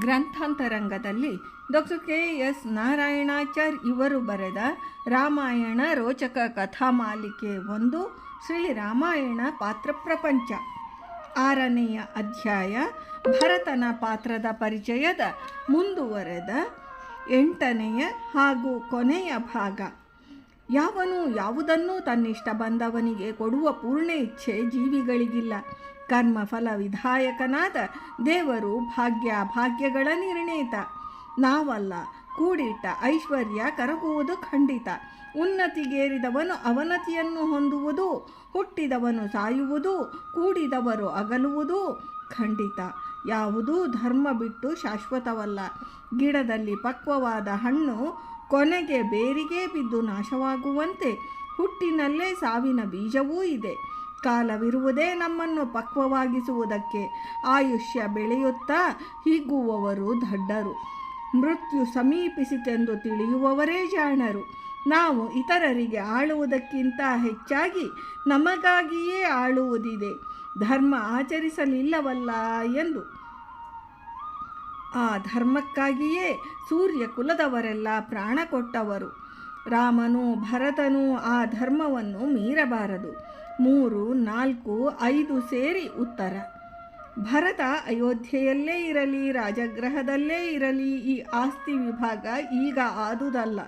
ಗ್ರಂಥಾಂತರಂಗದಲ್ಲಿ doctor K S Narayanachar ಇವರು ಬರೆದ ರಾಮಾಯಣ ರೋಚಕ ಕಥಾಮಾಲಿಕೆ ಒಂದು, ಶ್ರೀ ರಾಮಾಯಣ ಪಾತ್ರ ಪ್ರಪಂಚ. ಆರನೆಯ ಅಧ್ಯಾಯ, ಭರತನ ಪಾತ್ರದ ಪರಿಚಯದ ಮುಂದುವರೆದ ಎಂಟನೆಯ ಹಾಗೂ ಕೊನೆಯ ಭಾಗ. ಯಾವನು ಯಾವುದನ್ನೂ ತನ್ನಿಷ್ಟ ಬಂದವನಿಗೆ ಕೊಡುವ ಪೂರ್ಣ ಇಚ್ಛೆ ಜೀವಿಗಳಿಗಿಲ್ಲ. ಕರ್ಮಫಲ ವಿಧಾಯಕನಾದ ದೇವರು ಭಾಗ್ಯ ಭಾಗ್ಯಗಳ ನಿರ್ಣೇತ. ನಾವಲ್ಲ, ಕೂಡಿಟ್ಟ ಐಶ್ವರ್ಯ ಕರಗುವುದು ಖಂಡಿತ. ಉನ್ನತಿಗೇರಿದವನು ಅವನತಿಯನ್ನು ಹೊಂದುವುದು, ಹುಟ್ಟಿದವನು ಸಾಯುವುದು, ಕೂಡಿದವರು ಅಗಲುವುದು ಖಂಡಿತ. ಯಾವುದೂ ಧರ್ಮ ಬಿಟ್ಟು ಶಾಶ್ವತವಲ್ಲ. ಗಿಡದಲ್ಲಿ ಪಕ್ವವಾದ ಹಣ್ಣು ಕೊನೆಗೆ ಬೇರಿಗೆ ಬಿದ್ದು ನಾಶವಾಗುವಂತೆ ಹುಟ್ಟಿನಲ್ಲೇ ಸಾವಿನ ಬೀಜವೂ ಇದೆ. ಕಾಲವಿರುವುದೇ ನಮ್ಮನ್ನು ಪಕ್ವವಾಗಿಸುವುದಕ್ಕೆ ಆಯುಷ್ಯ ಬೆಳೆಯುತ್ತಾ ಹೀಗುವವರು ದಡ್ಡರು. ಮೃತ್ಯು ಸಮೀಪಿಸಿತೆಂದು ತಿಳಿಯುವವರೇ ಜಾಣರು. ನಾವು ಇತರರಿಗೆ ಆಳುವುದಕ್ಕಿಂತ ಹೆಚ್ಚಾಗಿ ನಮಗಾಗಿಯೇ ಆಳುವುದಿದೆ. ಧರ್ಮ ಆಚರಿಸಲಿಲ್ಲವಲ್ಲ ಎಂದು ಆ ಧರ್ಮಕ್ಕಾಗಿಯೇ ಸೂರ್ಯ ಕುಲದವರೆಲ್ಲ ಪ್ರಾಣ ಕೊಟ್ಟವರು. ರಾಮನು ಭರತನು ಆ ಧರ್ಮವನ್ನು ಮೀರಬಾರದು. ಮೂರು, ನಾಲ್ಕು, ಐದು ಸೇರಿ ಉತ್ತರ. ಭರತ ಅಯೋಧ್ಯೆಯಲ್ಲೇ ಇರಲಿ ರಾಜಗೃಹದಲ್ಲೇ ಇರಲಿ, ಈ ಆಸ್ತಿ ವಿಭಾಗ ಈಗ ಆದುದಲ್ಲ.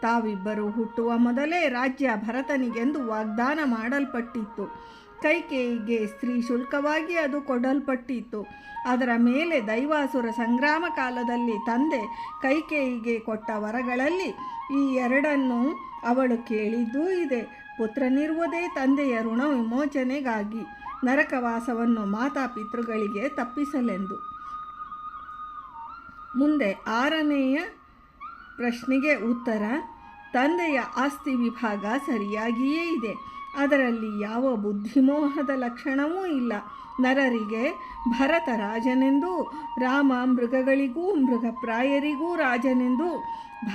ತಾವಿಬ್ಬರು ಹುಟ್ಟುವ ಮೊದಲೇ ರಾಜ್ಯ ಭರತನಿಗೆಂದು ವಾಗ್ದಾನ ಮಾಡಲ್ಪಟ್ಟಿತ್ತು. ಕೈಕೇಯಿಗೆ ಸ್ತ್ರೀ ಶುಲ್ಕವಾಗಿ ಅದು ಕೊಡಲ್ಪಟ್ಟಿತ್ತು. ಅದರ ಮೇಲೆ ದೈವಾಸುರ ಸಂಗ್ರಾಮ ಕಾಲದಲ್ಲಿ ತಂದೆ ಕೈಕೇಯಿಗೆ ಕೊಟ್ಟ ವರಗಳಲ್ಲಿ ಈ ಎರಡನ್ನು ಅವಳು ಕೇಳಿದ್ದೂ ಇದೆ. ಪುತ್ರನಿರುವುದೇ ತಂದೆಯ ಋಣ ವಿಮೋಚನೆಗಾಗಿ ನರಕವಾಸವನ್ನು ಮಾತಾಪಿತೃಗಳಿಗೆ ತಪ್ಪಿಸಲೆಂದು. ಮುಂದೆ ಆರನೆಯ ಪ್ರಶ್ನೆಗೆ ಉತ್ತರ, ತಂದೆಯ ಆಸ್ತಿ ವಿಭಾಗ ಸರಿಯಾಗಿಯೇ ಇದೆ. ಅದರಲ್ಲಿ ಯಾವ ಬುದ್ಧಿಮೋಹದ ಲಕ್ಷಣವೂ ಇಲ್ಲ. ನರರಿಗೆ ಭರತ ರಾಜನೆಂದು ರಾಮ ಮೃಗಗಳಿಗೂ ಮೃಗಪ್ರಾಯರಿಗೂ ರಾಜನೆಂದು,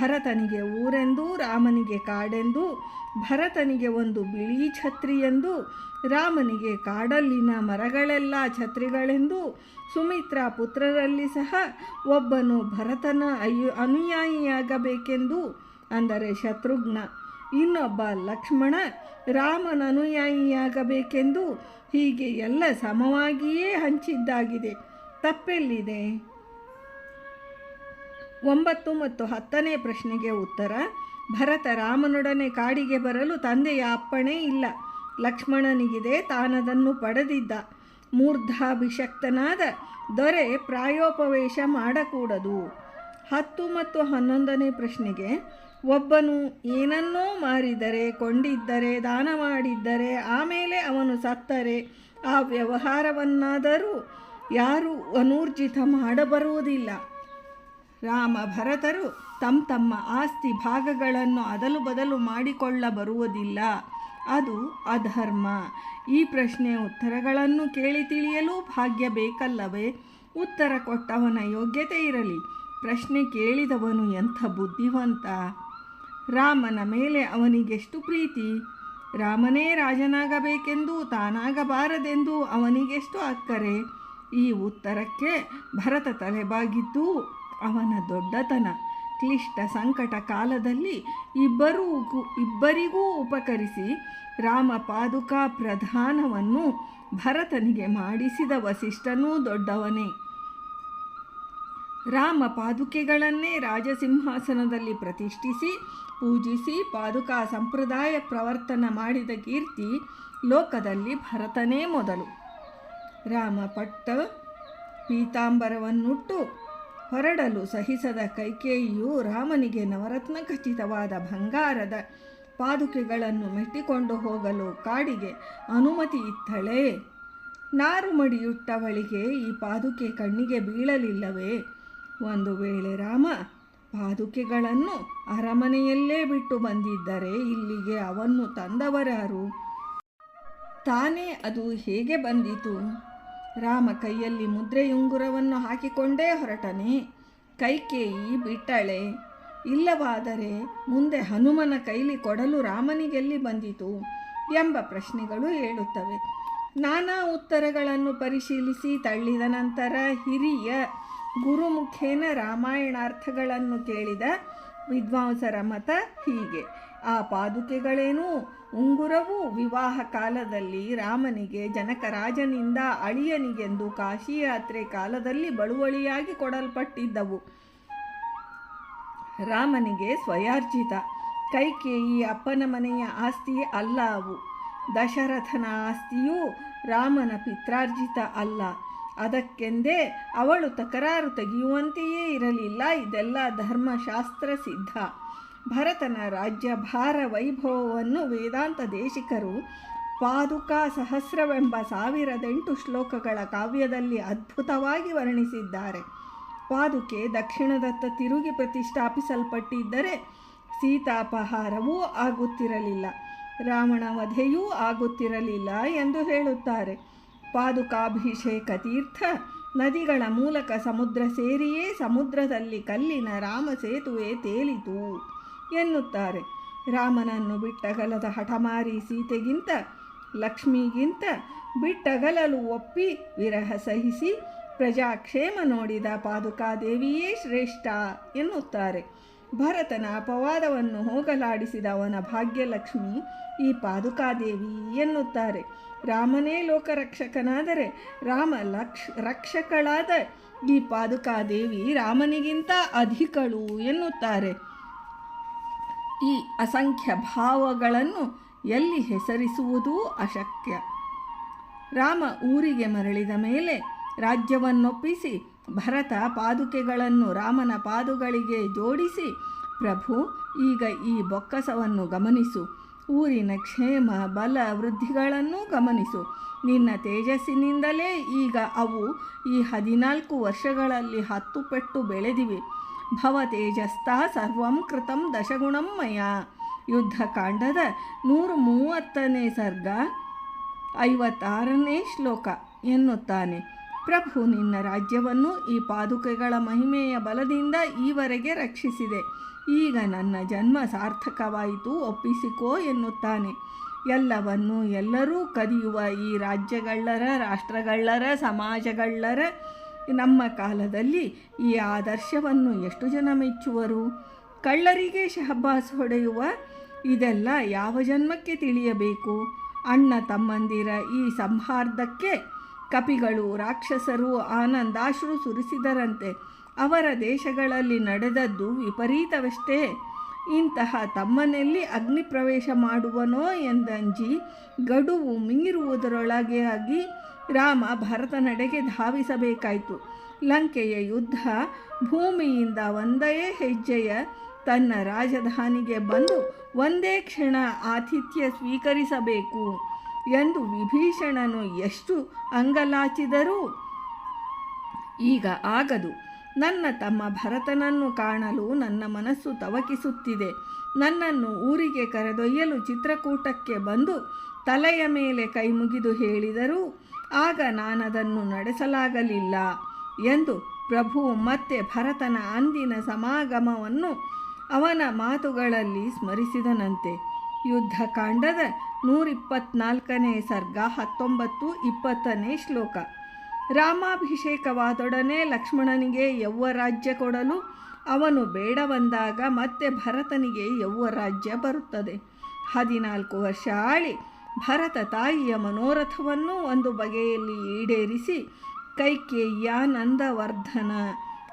ಭರತನಿಗೆ ಊರೆಂದು, ರಾಮನಿಗೆ ಕಾಡೆಂದು, ಭರತನಿಗೆ ಒಂದು ಬಿಳಿ ಛತ್ರಿ ಎಂದು ರಾಮನಿಗೆ ಕಾಡಲ್ಲಿನ ಮರಗಳೆಲ್ಲ ಛತ್ರಿಗಳೆಂದು, ಸುಮಿತ್ರ ಪುತ್ರರಲ್ಲಿ ಸಹ ಒಬ್ಬನು ಭರತನ ಅಯ್ಯು ಅನುಯಾಯಿಯಾಗಬೇಕೆಂದು, ಅಂದರೆ ಶತ್ರುಘ್ನ. ಇನ್ನೊಬ್ಬ ಲಕ್ಷ್ಮಣ ರಾಮನ ಅನುಯಾಯಿಯಾಗಬೇಕೆಂದು ಹೀಗೆ ಎಲ್ಲ ಸಮವಾಗಿಯೇ ಹಂಚಿದ್ದಾಗಿದೆ. ತಪ್ಪೆಲ್ಲಿದೆ? ಒಂಬತ್ತು ಮತ್ತು ಹತ್ತನೇ ಪ್ರಶ್ನೆಗೆ ಉತ್ತರ. ಭರತ ರಾಮನೊಡನೆ ಕಾಡಿಗೆ ಬರಲು ತಂದೆಯ ಅಪ್ಪಣೆ ಇಲ್ಲ. ಲಕ್ಷ್ಮಣನಿಗಿದೆ ತಾನದನ್ನು ಪಡೆದಿದ್ದ. ಮೂರ್ಧಾಭಿಷಕ್ತನಾದ ದೊರೆ ಪ್ರಾಯೋಪವೇಶ ಮಾಡಕೂಡದು. ಹತ್ತು ಮತ್ತು ಹನ್ನೊಂದನೇ ಪ್ರಶ್ನೆಗೆ ಒಬ್ಬನು ಏನನ್ನೋ ಮಾರಿದರೆ, ಕೊಂಡಿದ್ದರೆ, ದಾನ ಮಾಡಿದ್ದರೆ, ಆಮೇಲೆ ಅವನು ಸತ್ತರೆ. ಆ ವ್ಯವಹಾರವನ್ನಾದರೂ ಯಾರೂ ಅನೂರ್ಜಿತ ಮಾಡಬರುವುದಿಲ್ಲ. ರಾಮ ಭರತರು ತಮ್ಮ ತಮ್ಮ ಆಸ್ತಿ ಭಾಗಗಳನ್ನು ಅದಲು ಬದಲು ಮಾಡಿಕೊಳ್ಳಬರುವುದಿಲ್ಲ ಅದು ಅಧರ್ಮ. ಈ ಪ್ರಶ್ನೆ ಉತ್ತರಗಳನ್ನು ಕೇಳಿ ತಿಳಿಯಲು ಭಾಗ್ಯ ಬೇಕಲ್ಲವೇ? ಉತ್ತರ ಕೊಟ್ಟವನ ಯೋಗ್ಯತೆ ಇರಲಿ. ಪ್ರಶ್ನೆ ಕೇಳಿದವನು ಎಂಥ ಬುದ್ಧಿವಂತ? ರಾಮನ ಮೇಲೆ ಅವನಿಗೆಷ್ಟು ಪ್ರೀತಿ. ರಾಮನೇ ರಾಜನಾಗಬೇಕೆಂದು ತಾನಾಗಬಾರದೆಂದು ಅವನಿಗೆಷ್ಟು ಅಕ್ಕರೆ. ಈ ಉತ್ತರಕ್ಕೆ ಭರತ ತಲೆಬಾಗಿದ್ದು ಅವನ ದೊಡ್ಡತನ. ಕ್ಲಿಷ್ಟ ಸಂಕಟ ಕಾಲದಲ್ಲಿ ಇಬ್ಬರೂ ಇಬ್ಬರಿಗೂ ಉಪಕರಿಸಿ ರಾಮ ಪಾದುಕಾ ಪ್ರಧಾನವನ್ನು ಭರತನಿಗೆ ಮಾಡಿಸಿದ ವಸಿಷ್ಠನೂ ದೊಡ್ಡವನೇ. ರಾಮ ಪಾದುಕೆಗಳನ್ನೇ ರಾಜಸಿಂಹಾಸನದಲ್ಲಿ ಪ್ರತಿಷ್ಠಿಸಿ, ಪೂಜಿಸಿ, ಪಾದುಕಾ ಸಂಪ್ರದಾಯ ಪ್ರವರ್ತನ ಮಾಡಿದ ಕೀರ್ತಿ ಲೋಕದಲ್ಲಿ ಭರತನೇ ಮೊದಲು. ರಾಮ ಪಟ್ಟ ಪೀತಾಂಬರವನ್ನುಟ್ಟು ಹೊರಡಲು ಸಹಿಸದ ಕೈಕೇಯಿಯು ರಾಮನಿಗೆ ನವರತ್ನ ಖಚಿತವಾದ ಬಂಗಾರದ ಪಾದುಕೆಗಳನ್ನು ಮೆಟ್ಟಿಕೊಂಡು ಹೋಗಲು ಕಾಡಿಗೆ ಅನುಮತಿ ಇತ್ತಳೆ. ನಾರು ಮಡಿಯುಟ್ಟವಳಿಗೆ ಈ ಪಾದುಕೆ ಕಣ್ಣಿಗೆ ಬೀಳಲಿಲ್ಲವೇ? ಒಂದು ವೇಳೆ ರಾಮ ಪಾದುಕೆಗಳನ್ನು ಅರಮನೆಯಲ್ಲೇ ಬಿಟ್ಟು ಬಂದಿದ್ದರೆ ಇಲ್ಲಿಗೆ ಅವನ್ನು ತಂದವರಾರು? ತಾನೇ ಅದು ಹೇಗೆ ಬಂದಿತು? ರಾಮ ಕೈಯಲ್ಲಿ ಮುದ್ರೆಯುಂಗುರವನ್ನು ಹಾಕಿಕೊಂಡೇ ಹೊರಟನೆ. ಕೈಕೇಯಿ ಬಿಟ್ಟಳೆ. ಇಲ್ಲವಾದರೆ ಮುಂದೆ ಹನುಮನ ಕೈಲಿ ಕೊಡಲು ರಾಮನಿಗೆಲ್ಲಿ ಬಂದಿತು ಎಂಬ ಪ್ರಶ್ನೆಗಳು ಹೇಳುತ್ತವೆ ನಾನಾ ಉತ್ತರಗಳನ್ನು ಪರಿಶೀಲಿಸಿ ತಳ್ಳಿದ ನಂತರ ಹಿರಿಯ ಗುರುಮುಖೇನ ರಾಮಾಯಣಾರ್ಥಗಳನ್ನು ಕೇಳಿದ ವಿದ್ವಾಂಸರ ಮತ ಹೀಗೆ. ಆ ಪಾದುಕೆಗಳೇನು? ಉಂಗುರವು ವಿವಾಹ ಕಾಲದಲ್ಲಿ ರಾಮನಿಗೆ ಜನಕರಾಜನಿಂದ ಅಳಿಯನಿಗೆಂದು ಕಾಶಿಯಾತ್ರೆ ಕಾಲದಲ್ಲಿ ಬಳುವಳಿಯಾಗಿ ಕೊಡಲ್ಪಟ್ಟಿದ್ದವು. ರಾಮನಿಗೆ ಸ್ವಯಾರ್ಜಿತ. ಕೈಕೇಯಿ ಅಪ್ಪನ ಮನೆಯ ಆಸ್ತಿ ಅಲ್ಲ ಅವು. ದಶರಥನ ಆಸ್ತಿಯೂ ರಾಮನ ಪಿತ್ರಾರ್ಜಿತ ಅಲ್ಲ. ಅದಕ್ಕೆಂದೇ ಅವಳು ತಕರಾರು ತೆಗೆಯುವಂತೆಯೇ ಇರಲಿಲ್ಲ. ಇದೆಲ್ಲ ಧರ್ಮಶಾಸ್ತ್ರ ಸಿದ್ಧ. ಭರತನ ರಾಜ್ಯಭಾರ ವೈಭವವನ್ನು ವೇದಾಂತ ದೇಶಿಕರು ಪಾದುಕಾ ಸಹಸ್ರವೆಂಬ ಸಾವಿರದೆಂಟು ಶ್ಲೋಕಗಳ ಕಾವ್ಯದಲ್ಲಿ ಅದ್ಭುತವಾಗಿ ವರ್ಣಿಸಿದ್ದಾರೆ. ಪಾದುಕೆ ದಕ್ಷಿಣದತ್ತ ತಿರುಗಿ ಪ್ರತಿಷ್ಠಾಪಿಸಲ್ಪಟ್ಟಿದ್ದರೆ ಸೀತಾಪಹಾರವೂ ಆಗುತ್ತಿರಲಿಲ್ಲ. ರಾವಣ ವಧೆಯೂ ಆಗುತ್ತಿರಲಿಲ್ಲ ಎಂದು ಹೇಳುತ್ತಾರೆ. ಪಾದುಕಾಭಿಷೇಕ ತೀರ್ಥ ನದಿಗಳ ಮೂಲಕ ಸಮುದ್ರ ಸೇರಿಯೇ ಸಮುದ್ರದಲ್ಲಿ ಕಲ್ಲಿನ ರಾಮ ಸೇತುವೆ ತೇಲಿತು ಎನ್ನುತ್ತಾರೆ. ರಾಮನನ್ನು ಬಿಟ್ಟಗಲದ ಹಠಮಾರಿ ಸೀತೆಗಿಂತ, ಲಕ್ಷ್ಮಿಗಿಂತ ಬಿಟ್ಟಗಲಲು ಒಪ್ಪಿ ವಿರಹ ಸಹಿಸಿ ಪ್ರಜಾಕ್ಷೇಮ ನೋಡಿದ ಪಾದುಕಾದೇವಿಯೇ ಶ್ರೇಷ್ಠ ಎನ್ನುತ್ತಾರೆ. ಭರತನ ಅಪವಾದವನ್ನು ಹೋಗಲಾಡಿಸಿದ ಅವನ ಭಾಗ್ಯಲಕ್ಷ್ಮಿ ಈ ಪಾದುಕಾದೇವಿ ಎನ್ನುತ್ತಾರೆ. ರಾಮನೇ ಲೋಕರಕ್ಷಕನಾದರೆ ರಾಮ ಲಕ್ಷ ರಕ್ಷಕಳಾದ ಈ ಪಾದುಕಾದೇವಿ ರಾಮನಿಗಿಂತ ಅಧಿಕಳು ಎನ್ನುತ್ತಾರೆ. ಈ ಅಸಂಖ್ಯ ಭಾವಗಳನ್ನು ಎಲ್ಲಿ ಹೆಸರಿಸುವುದೂ ಅಶಕ್ಯ. ರಾಮ ಊರಿಗೆ ಮರಳಿದ ಮೇಲೆ ರಾಜ್ಯವನ್ನೊಪ್ಪಿಸಿ ಭರತ ಪಾದುಕೆಗಳನ್ನು ರಾಮನ ಪಾದುಗಳಿಗೆ ಜೋಡಿಸಿ, ಪ್ರಭು, ಈಗ ಈ ಬೊಕ್ಕಸವನ್ನು ಗಮನಿಸು. ಊರಿನ ಕ್ಷೇಮ, ಬಲ ವೃದ್ಧಿಗಳನ್ನು ಗಮನಿಸು. ನಿನ್ನ ತೇಜಸ್ಸಿನಿಂದಲೇ ಈಗ ಅವು ಈ ಹದಿನಾಲ್ಕು ವರ್ಷಗಳಲ್ಲಿ ಹತ್ತು ಪೆಟ್ಟು ಬೆಳೆದಿವೆ. ಭವ ತೇಜಸ್ತಾ ಸರ್ವಂ ಕೃತಂ ದಶಗುಣಂ ಮಯ. ಯುದ್ಧಕಾಂಡದ ನೂರ ಮೂವತ್ತನೇ ಸರ್ಗ, ಐವತ್ತಾರನೇ ಶ್ಲೋಕ ಎನ್ನುತ್ತಾನೆ. ಪ್ರಭು ನಿನ್ನ ರಾಜ್ಯವನ್ನು ಈ ಪಾದುಕೆಗಳ ಮಹಿಮೆಯ ಬಲದಿಂದ ಈವರೆಗೆ ರಕ್ಷಿಸಿದೆ. ಈಗ ನನ್ನ ಜನ್ಮ ಸಾರ್ಥಕವಾಯಿತು, ಒಪ್ಪಿಸಿಕೋ ಎನ್ನುತ್ತಾನೆ. ಎಲ್ಲವನ್ನು ಎಲ್ಲರೂ ಕದಿಯುವ ಈ ರಾಜ್ಯಗಳರ ರಾಷ್ಟ್ರಗಳರ ಸಮಾಜಗಳರ ನಮ್ಮ ಕಾಲದಲ್ಲಿ ಈ ಆದರ್ಶವನ್ನು ಎಷ್ಟು ಜನ ಮೆಚ್ಚುವರು? ಕಳ್ಳರಿಗೆ ಶಹಬ್ಬಾಸ್ ಹೊಡೆಯುವ ಇದೆಲ್ಲ ಯಾವ ಜನ್ಮಕ್ಕೆ ತಿಳಿಯಬೇಕು? ಅಣ್ಣ ತಮ್ಮಂದಿರ ಈ ಸಂಹಾರ್ದಕ್ಕೆ ಕಪಿಗಳು, ರಾಕ್ಷಸರು ಆನಂದಾಶ್ರು ಸುರಿಸಿದರಂತೆ ಅವರ ದೇಶಗಳಲ್ಲಿ ನಡೆದದ್ದು ವಿಪರೀತವಷ್ಟೇ. ಇಂತಹ ತಮ್ಮನಲ್ಲಿ ಅಗ್ನಿ ಪ್ರವೇಶ ಮಾಡುವನೋ ಎಂದಂಜಿ ಗಡುವು ಮೀರುವುದರೊಳಗೆ ಆಗಿ ರಾಮ ಭರತನಡೆಗೆ ಧಾವಿಸಬೇಕಾಯಿತು. ಲಂಕೆಯ ಯುದ್ಧ ಭೂಮಿಯಿಂದ ಒಂದೇ ಹೆಜ್ಜೆಯ ತನ್ನ ರಾಜಧಾನಿಗೆ ಬಂದು ಒಂದೇ ಕ್ಷಣ ಆತಿಥ್ಯ ಸ್ವೀಕರಿಸಬೇಕು. ಎಂದು ವಿಭೀಷಣನು ಎಷ್ಟು ಅಂಗಲಾಚಿದರೂ ಈಗ ಆಗದು. ನನ್ನ ತಮ್ಮ ಭರತನನ್ನು ಕಾಣಲು ನನ್ನ ಮನಸ್ಸು ತವಕಿಸುತ್ತಿದೆ. ನನ್ನನ್ನು ಊರಿಗೆ ಕರೆದೊಯ್ಯಲು ಚಿತ್ರಕೂಟಕ್ಕೆ ಬಂದು ತಲೆಯ ಮೇಲೆ ಕೈ ಮುಗಿದು ಹೇಳಿದರೂ. ಆಗ ನಾನದನ್ನು ನಡೆಸಲಾಗಲಿಲ್ಲ ಎಂದು ಪ್ರಭು ಮತ್ತೆ ಭರತನ ಅಂದಿನ ಸಮಾಗಮವನ್ನು ಅವನ ಮಾತುಗಳಲ್ಲಿ ಸ್ಮರಿಸಿದನಂತೆ. ಯುದ್ಧಕಾಂಡದ ನೂರಿಪ್ಪತ್ನಾಲ್ಕನೇ ಸರ್ಗ, ಹತ್ತೊಂಬತ್ತು, ಇಪ್ಪತ್ತನೇ ಶ್ಲೋಕ. ರಾಮಾಭಿಷೇಕವಾದೊಡನೆ ಲಕ್ಷ್ಮಣನಿಗೆ ಯೌವ ರಾಜ್ಯ ಕೊಡಲು ಅವನು ಬೇಡವಂದಾಗ ಮತ್ತೆ ಭರತನಿಗೆ ಯೌವ ರಾಜ್ಯ ಬರುತ್ತದೆ. ಹದಿನಾಲ್ಕು ವರ್ಷ ಆಳಿ ಭರತ ತಾಯಿಯ ಮನೋರಥವನ್ನು ಒಂದು ಬಗೆಯಲ್ಲಿ ಈಡೇರಿಸಿ ಕೈಕೇಯ್ಯ ನಂದವರ್ಧನ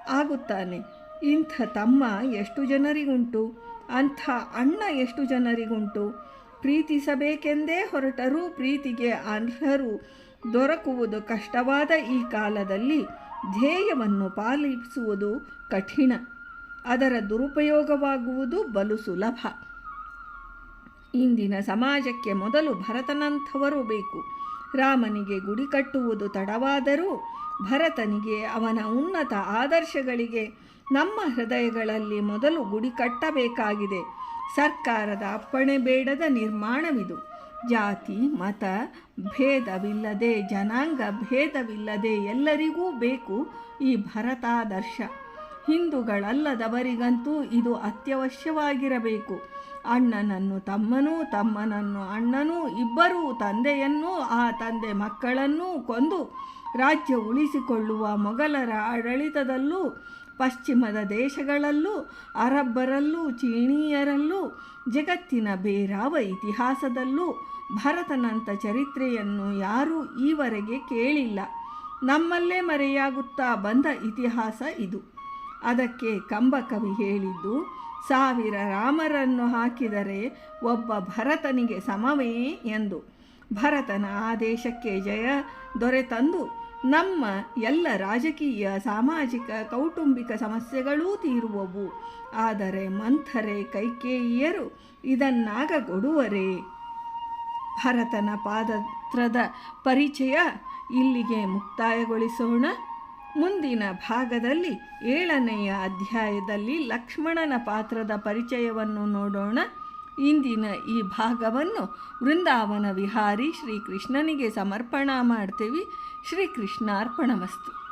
ಆಗುತ್ತಾನೆ. ಇಂಥ ತಮ್ಮ ಎಷ್ಟು ಜನರಿಗುಂಟು? ಅಂಥ ಅಣ್ಣ ಎಷ್ಟು ಜನರಿಗುಂಟು? ಪ್ರೀತಿಸಬೇಕೆಂದೇ ಹೊರಟರೂ ಪ್ರೀತಿಗೆ ಅರ್ಹರು. ದೊರಕುವುದು ಕಷ್ಟವಾದ ಈ ಕಾಲದಲ್ಲಿ ಧ್ಯೇಯವನ್ನು ಪಾಲಿಸುವುದು ಕಠಿಣ. ಅದರ ದುರುಪಯೋಗವಾಗುವುದು ಬಲು ಸುಲಭ. ಇಂದಿನ ಸಮಾಜಕ್ಕೆ ಮೊದಲು ಭರತನಂಥವರು ಬೇಕು. ರಾಮನಿಗೆ ಗುಡಿ ಕಟ್ಟುವುದು ತಡವಾದರೂ ಭರತನಿಗೆ ಅವನ ಉನ್ನತ ಆದರ್ಶಗಳಿಗೆ ನಮ್ಮ ಹೃದಯಗಳಲ್ಲಿ ಮೊದಲು ಗುಡಿ ಕಟ್ಟಬೇಕಾಗಿದೆ. ಸರ್ಕಾರದ ಅಪ್ಪಣೆ ಬೇಡದ ನಿರ್ಮಾಣವಿದು. ಜಾತಿ, ಮತ, ಭೇದವಿಲ್ಲದೆ, ಜನಾಂಗ ಭೇದವಿಲ್ಲದೆ ಎಲ್ಲರಿಗೂ ಬೇಕು ಈ ಭರತಾದರ್ಶ. ಹಿಂದೂಗಳಲ್ಲದವರಿಗಂತೂ ಇದು ಅತ್ಯವಶ್ಯವಾಗಿರಬೇಕು. ಅಣ್ಣನನ್ನು ತಮ್ಮನೂ, ತಮ್ಮನನ್ನು ಅಣ್ಣನೂ, ಇಬ್ಬರೂ ತಂದೆಯನ್ನೂ, ಆ ತಂದೆ ಮಕ್ಕಳನ್ನೂ ಕೊಂದು ರಾಜ್ಯ ಉಳಿಸಿಕೊಳ್ಳುವ ಮೊಘಲರ ಆಡಳಿತದಲ್ಲೂ ಪಶ್ಚಿಮದ ದೇಶಗಳಲ್ಲೂ, ಅರಬ್ಬರಲ್ಲೂ, ಚೀನೀಯರಲ್ಲೂ, ಜಗತ್ತಿನ ಬೇರಾವ ಇತಿಹಾಸದಲ್ಲೂ ಭರತನಂಥ ಚರಿತ್ರೆಯನ್ನು ಯಾರೂ ಈವರೆಗೆ ಕೇಳಿಲ್ಲ. ನಮ್ಮಲ್ಲೇ ಮರೆಯಾಗುತ್ತಾ ಬಂದ ಇತಿಹಾಸ ಇದು. ಅದಕ್ಕೆ ಕಂಬಕವಿ ಹೇಳಿದ್ದು, ಸಾವಿರ ರಾಮರನ್ನು ಹಾಕಿದರೆ ಒಬ್ಬ ಭರತನಿಗೆ ಸಮವೇ ಎಂದು. ಭರತನ ಆದೇಶಕ್ಕೆ ಜಯ ದೊರೆತಂದು ನಮ್ಮ ಎಲ್ಲ ರಾಜಕೀಯ, ಸಾಮಾಜಿಕ, ಕೌಟುಂಬಿಕ ಸಮಸ್ಯೆಗಳೂ ತೀರುವವು. ಆದರೆ ಮಂಥರೆ ಕೈಕೇಯಿಯರು ಇದನ್ನಾಗ ಇದನ್ನಾಗಗೊಡುವರೇ? ಭರತನ ಪಾದತ್ರದ ಪರಿಚಯ ಇಲ್ಲಿಗೆ ಮುಕ್ತಾಯಗೊಳಿಸೋಣ. ಮುಂದಿನ ಭಾಗದಲ್ಲಿ ಏಳನೆಯ ಅಧ್ಯಾಯದಲ್ಲಿ ಲಕ್ಷ್ಮಣನ ಪಾತ್ರದ ಪರಿಚಯವನ್ನು ನೋಡೋಣ. ಇಂದಿನ ಈ ಭಾಗವನ್ನು ವೃಂದಾವನ ವಿಹಾರಿ ಶ್ರೀಕೃಷ್ಣನಿಗೆ ಸಮರ್ಪಣಾ ಮಾಡ್ತೀವಿ. ಶ್ರೀಕೃಷ್ಣಾರ್ಪಣಮಸ್ತು.